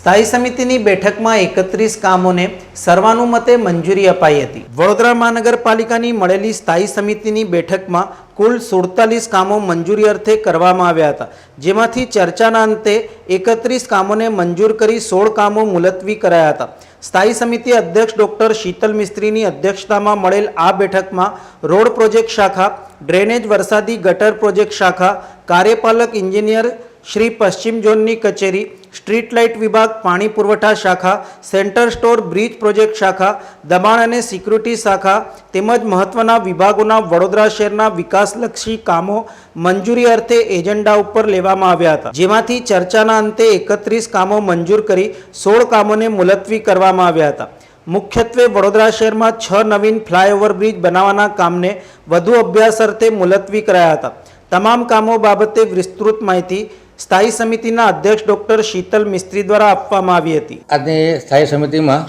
સ્થાયી સમિતિની બેઠકમાં એકત્રીસ કામોને સર્વાનુમતે મંજૂરી અપાઈ હતી. વડોદરા મહાનગરપાલિકાની મળેલી સ્થાયી સમિતિની બેઠકમાં કુલ સુડતાલીસ કામો મંજૂરી અર્થે કરવામાં આવ્યા હતા. જેમાંથી ચર્ચાના અંતે એકત્રીસ કામોને મંજૂર કરી સોળ કામો મુલતવી કરાયા હતા. સ્થાયી સમિતિ અધ્યક્ષ ડોક્ટર શીતલ મિસ્ત્રીની અધ્યક્ષતામાં મળેલ આ બેઠકમાં રોડ પ્રોજેક્ટ શાખા, ડ્રેનેજ વરસાદી ગટર પ્રોજેક્ટ શાખા, કાર્યપાલક એન્જિનિયર શ્રી પશ્ચિમ ઝોનની કચેરી સ્ટ્રીટ લાઇટ વિભાગ, પાણી પુરવઠા શાખા, સેન્ટર સ્ટોર, બ્રિજ પ્રોજેક્ટ શાખા, દબાણ અને સિક્યુરિટી શાખા તેમજ મહત્વના વિભાગોના વડોદરા શહેરના વિકાસલક્ષી કામો મંજૂરી અર્થે એજન્ડા ઉપર લેવામાં આવ્યા હતા. જેમાંથી ચર્ચાના અંતે એકત્રીસ કામો મંજૂર કરી સોળ કામોને મુલતવી કરવામાં આવ્યા હતા. મુખ્યત્વે વડોદરા શહેરમાં છ નવીન ફ્લાયઓવર બ્રિજ બનાવવાના કામને વધુ અભ્યાસ અર્થે મુલતવી કરાયા હતા. તમામ કામો બાબતે વિસ્તૃત માહિતી સ્થાયી સમિતિના અધ્યક્ષ ડોક્ટર શીતલ મિસ્ત્રી દ્વારા આપવામાં આવી હતી. આજની સ્થાયી સમિતિમાં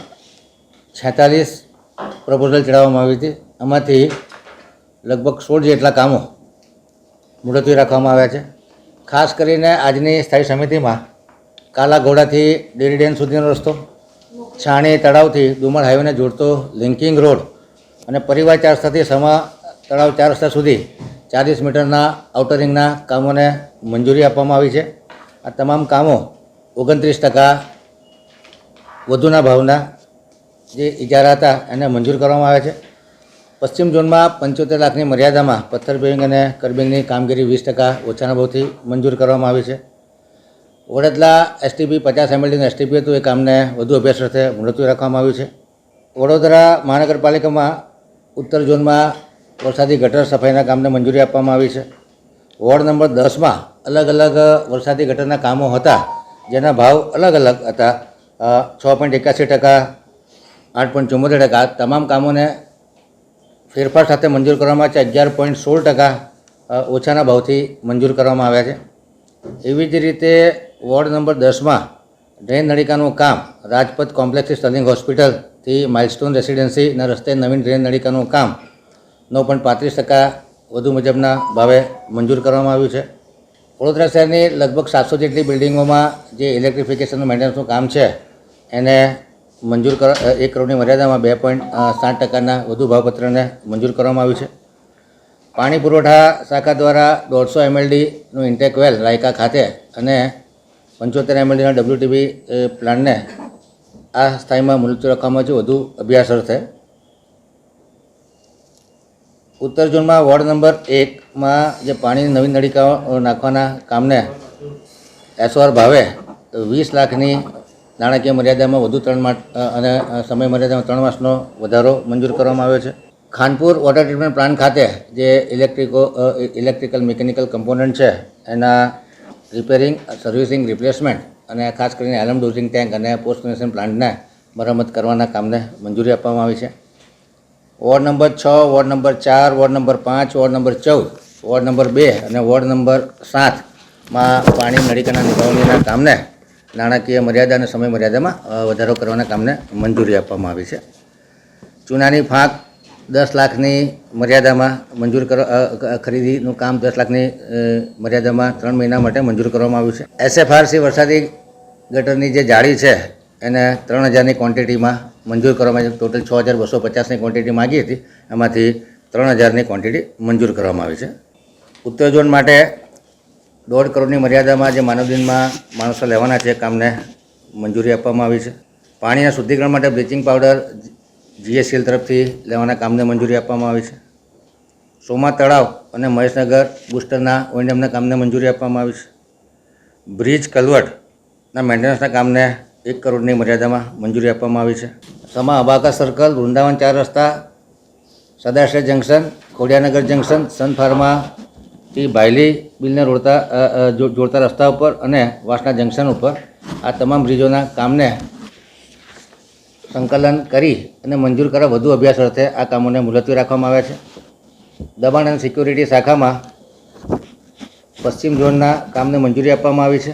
છેતાલીસ પ્રપોઝલ ચડાવવામાં આવી હતી. એમાંથી લગભગ સોળ જેટલા કામો મુલતવી રાખવામાં આવ્યા છે. ખાસ કરીને આજની સ્થાયી સમિતિમાં કાલા ઘોડાથી ડેરી ડેમ સુધીનો રસ્તો, છાણી તળાવથી ડુમર હાઈવેને જોડતો લિંકિંગ રોડ અને પરિવાર ચાર રસ્તાથી સમા તળાવ ચાર રસ્તા સુધી ચાલીસ મીટરના આઉટરિંગના કામોને મંજૂરી આપવામાં આવી છે. આ તમામ કામો ઓગણત્રીસ ટકા વધુના ભાવના જે ઇજારા હતા એને મંજૂર કરવામાં આવ્યા છે. પશ્ચિમ ઝોનમાં પંચોતેર લાખની મર્યાદામાં પથ્થર બેંગ અને કરબિંગની કામગીરી વીસ ટકા ઓછાના ભાવથી મંજૂર કરવામાં આવી છે. વડોદરા એસટીપી પચાસ એમએલડીનું એસટીપી હતું, એ કામને વધુ અભ્યાસ સાથે મુલતવી રાખવામાં આવ્યું છે. વડોદરા મહાનગરપાલિકામાં ઉત્તર ઝોનમાં વરસાદી ગટર સફાઈના કામને મંજૂરી આપવામાં આવી છે. વોર્ડ નંબર દસમાં અલગ અલગ વરસાદી ગટરના કામો હતા, જેના ભાવ અલગ અલગ હતા. છ પોઈન્ટ એકાસી ટકા, આઠ પોઈન્ટ ચુમ્મોતેર ટકા તમામ કામોને ફેરફાર સાથે મંજૂર કરવામાં છે. અગિયાર પોઈન્ટ સોળ ટકા ઓછાના ભાવથી મંજૂર કરવામાં આવ્યા છે. એવી જ રીતે વોર્ડ નંબર દસમાં ડ્રેન નળિકાનું કામ, રાજપથ કોમ્પ્લેક્સથી સ્ટર્લિંગ હોસ્પિટલથી માઇલસ્ટોન રેસિડેન્સીના રસ્તે નવીન ડ્રેન નળિકાનું કામ નવ પોઈન્ટ પાંત્રીસ ટકા વધુ મુજબના ભાવે મંજૂર કરવામાં આવ્યું છે. વડોદરા શહેરની લગભગ સાતસો જેટલી બિલ્ડિંગોમાં જે ઇલેક્ટ્રિફિકેશનનું મેન્ટેનન્સનું કામ છે, એને મંજૂર કર એક કરોડની મર્યાદામાં બે પોઈન્ટ સાત ટકાના વધુ ભાવપત્રને મંજૂર કરવામાં આવ્યું છે. પાણી પુરવઠા શાખા દ્વારા દોઢસો એમએલડીનું ઇન્ટેક વેલ રાયકા ખાતે અને પંચોતેર એમએલડીના ડબ્લ્યુટીબી પ્લાન્ટને આ સ્થાયીમાં મુલતવી રાખવામાં છે. વધુ અભ્યાસ અર્થે ઉત્તર ઝોનમાં વોર્ડ નંબર એકમાં જે પાણીની નવી નળિકાઓ નાખવાના કામને એસઓઆર ભાવે વીસ લાખની નાણાકીય મર્યાદામાં વધુ ત્રણ અને સમય મર્યાદામાં ત્રણ માસનો વધારો મંજૂર કરવામાં આવ્યો છે. ખાનપુર વોટર ટ્રીટમેન્ટ પ્લાન્ટ ખાતે જે ઇલેક્ટ્રિકો ઇલેક્ટ્રિકલ મિકેનિકલ કમ્પોનન્ટ છે, એના રિપેરિંગ સર્વિસિંગ રિપ્લેસમેન્ટ અને ખાસ કરીને એલમ ડોઝિંગ ટેન્ક અને પોસ્ટ પ્લાન્ટને મરામત કરવાના કામને મંજૂરી આપવામાં આવી છે. વોર્ડ નંબર છ, વોર્ડ નંબર ચાર, વોર્ડ નંબર પાંચ, વોર્ડ નંબર ચૌદ, વોર્ડ નંબર બે અને વોર્ડ નંબર સાતમાં પાણી નળિકાના નિભાવણીના કામને નાણાકીય મર્યાદા અને સમય મર્યાદામાં વધારો કરવાના કામને મંજૂરી આપવામાં આવી છે. ચૂનાની ફાંક દસ લાખની મર્યાદામાં મંજૂર ખરીદીનું કામ દસ લાખની મર્યાદામાં ત્રણ મહિના માટે મંજૂર કરવામાં આવ્યું છે. એસએફઆરસી વરસાદી ગટરની જે જાળી છે, એને ત્રણ હજારની ક્વોન્ટિટીમાં મંજૂર કરવામાં આવી ટોટલ છ હજાર બસો પચાસની ક્વોન્ટિટી માગી હતી. એમાંથી ત્રણ હજારની ક્વોન્ટિટી મંજૂર કરવામાં આવી છે. ઉત્તર ઝોન માટે દોઢ કરોડની મર્યાદામાં જે માનવ દિનમાં માણસો લેવાના છે કામને મંજૂરી આપવામાં આવી છે. પાણીના શુદ્ધિકરણ માટે બ્લીચિંગ પાવડર જીએસસીએલ તરફથી લેવાના કામને મંજૂરી આપવામાં આવી છે. સોમા તળાવ અને મહેશનગર બુસ્ટરના ઓઇન્ડમના કામને મંજૂરી આપવામાં આવી છે. બ્રિજ કલવટના મેન્ટેનન્સના કામને એક કરોડની મર્યાદામાં મંજૂરી આપવામાં આવી છે. સમા અબાકા સર્કલ, વૃંદાવન ચાર રસ્તા Sadashray junction, Khodiyarnagar junction, Sun ફાર્માથી Bhayli, બિલને રોડતા જોડતા રસ્તા ઉપર અને વાસના જંકશન ઉપર આ તમામ બ્રિજોના કામને સંકલન કરી અને મંજૂર કરવા વધુ અભ્યાસ અર્થે આ કામોને મુલતવી રાખવામાં આવ્યા છે. દબાણ અને સિક્યુરિટી શાખામાં પશ્ચિમ ઝોનના કામને મંજૂરી આપવામાં આવી છે.